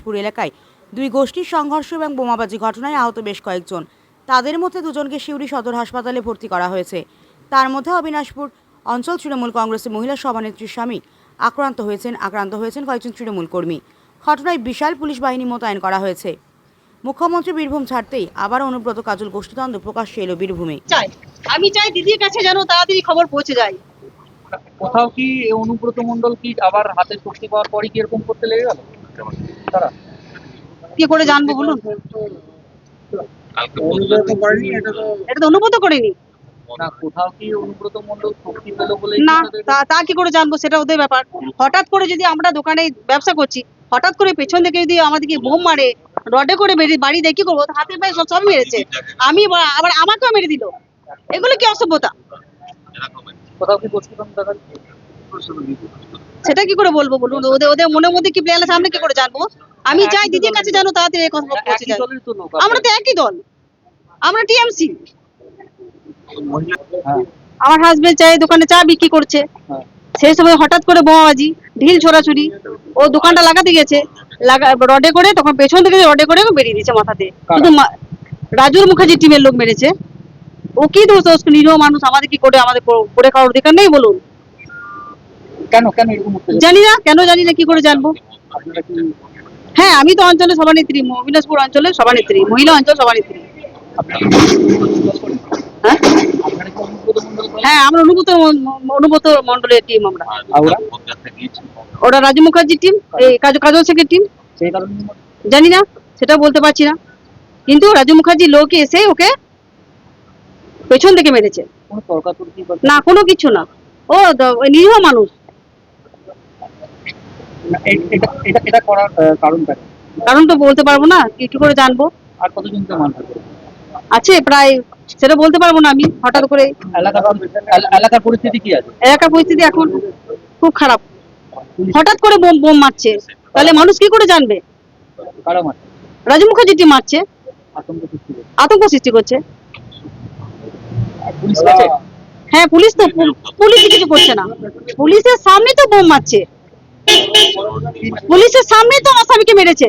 অবিনাশপুর এলাকায়। দুই গোষ্ঠীর সংঘর্ষ এবং বোমাবাজি ঘটনায় আহত বেশ কয়েকজন। তাদের মধ্যে দুজনকে সিউড়ি সদর হাসপাতালে ভর্তি করা হয়েছে। তার মধ্যে অবিনাশপুর অঞ্চল তৃণমূল কংগ্রেসের মহিলা সভানেত্রীর স্বামী আক্রান্ত হয়েছেন আক্রান্ত হয়েছেন কয়েকজন তৃণমূল কর্মী। ঘটনায় বিশাল পুলিশ বাহিনী মোতায়েন করা হয়েছে। মুখ্যমন্ত্রী বীরভূম ছাড়তেই আবার অনুব্রত কাজল গোষ্ঠীদ্বন্দ্ব প্রকাশ্যে এলো বীরভূমে। আমি চাই দিদির কাছে যেন তাড়াতাড়ি খবর পৌঁছে যায়। কোথাও কি অনুব্রত মন্ডল কি আবার হাতে শক্তি পাওয়ার পরই কি এরকম করতে লেগে গেল? কি করে জানব বলুন? এটা তো অনুভূত করিনি। না কোথাও কি অনুব্রত মন্ডল শক্তি পেল বলে না তা তা কি করে জানব? সেটা ওদের ব্যাপার। হঠাৎ করে যদি আমরা দোকানে ব্যবসা করছি হঠাৎ করে পেছন থেকে যদি আমাদেরকে বোম মারে রডে করে বেরিয়ে বাড়ি দিয়ে কি করব? হাতে পায়ে সব সবই মেরেছে। আমি আবার আমাকেও মেরে দিল। এগুলো কি অসভ্যতা? কোথাও কি? সেটা কি করে বলব বলুন? ওদের ওদের মনের মধ্যে কি প্ল্যান আছে? আমরা কি করে জানব? আমি চাই দিদির কাছে জানো তাড়াতাড়ি এই কথা পৌঁছে যায় আমরা তো একই দল। আমরা টিএমসি হ্যাঁ। আমার হাজবেন্ড চাই দোকানে চা বিক্রি করছে। হ্যাঁ। সেই সময় হঠাৎ করে বোমাবাজি ঢিল ছোড়াছুরি ও দোকানটা লাগাতে গেছে। লাগা রডে করে তখন পেছন থেকে রডে করে বেরিয়ে দিয়েছে মাথাতে। শুধু মা- রাজুর মুখার্জি টিমের লোক মেরেছে। ও কি দোষ দোষ নিরীহ মানুষ আমাদের কি করে আমাদের করে খাওয়ার অধিকার নেই বলুন? কেন কেন এরকম জানি না কেন জানি না কি করে জানব? হ্যাঁ আমি তো অঞ্চলের সভানেত্রী অবিনাশপুর অঞ্চলের সভানেত্রী মহিলা অঞ্চল সভানেত্রী? হ্যাঁ? হ্যাঁ আমরা অনুভূত অনুভূত মন্ডলের টিম আমরা। ওরা রাজু মুখার্জির টিম এই কাজল শেখের টিম জানি না সেটা বলতে পারছি না। কিন্তু রাজু মুখার্জি লোক এসে ওকে পেছন থেকে মেরেছে। না কোনো কিছু না। ও নিরীহ মানুষ। এটা এটা এটা করার কারণটা কারণ তো বলতে পারব না কি কি করে জানব? আর করে আছে প্রায় সেটা বলতে পারব না আমি হঠাৎ করে। এলাকার পরিস্থিতি কি আছে? এলাকার পরিস্থিতি এখন খুব খারাপ। হঠাৎ করে বোম বোম মারছে। তাহলে মানুষ কি করে জানবে? রাজু মুখার্জি মারছে। আতঙ্ক সৃষ্টি করছে। হ্যাঁ পুলিশ তো পুলিশ কিছু করছে না। পুলিশের সামনে তো বোম মারছে। পুলিশের সামনে তো আমার স্বামীকে মেরেছে।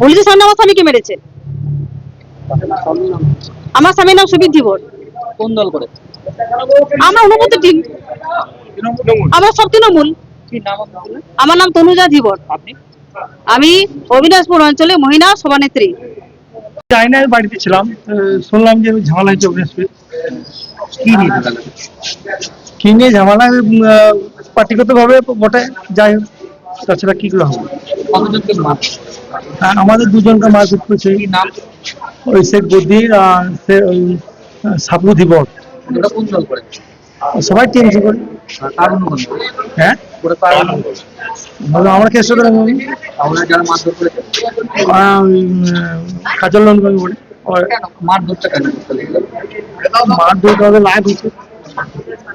পুলিশের সামনে আমার স্বামীকে মেরেছে। আমার স্বামীর নাম সুবীর ধীবর। কোন দল করে? আমরা অনুভূত টিম আমরা সব তৃণমূল? আমার নাম তনুজা ধীবর। আপনি? আমি অবিনাশপুর অঞ্চলে মহিলা সভানেত্রী। চাইনার বাড়িতে ছিলাম। শুনলাম যে ঝামেলা হয়েছে অভিনেশ্রী কি নিয়ে ঝামেলা? কি নিয়ে ঝামেলা? পার্টিগত ভাবে বটে যাই হোক তাছাড়া কি করে হবে? আমাদের দুজনকে মারপিট করছে ওই শেখ বদ্দির আর সে ওই ধীবর ওরা কোন দল করে? সবাই টিএমসি করে। হ্যাঁ? কার আমরা কাজল মারধরটা হচ্ছে।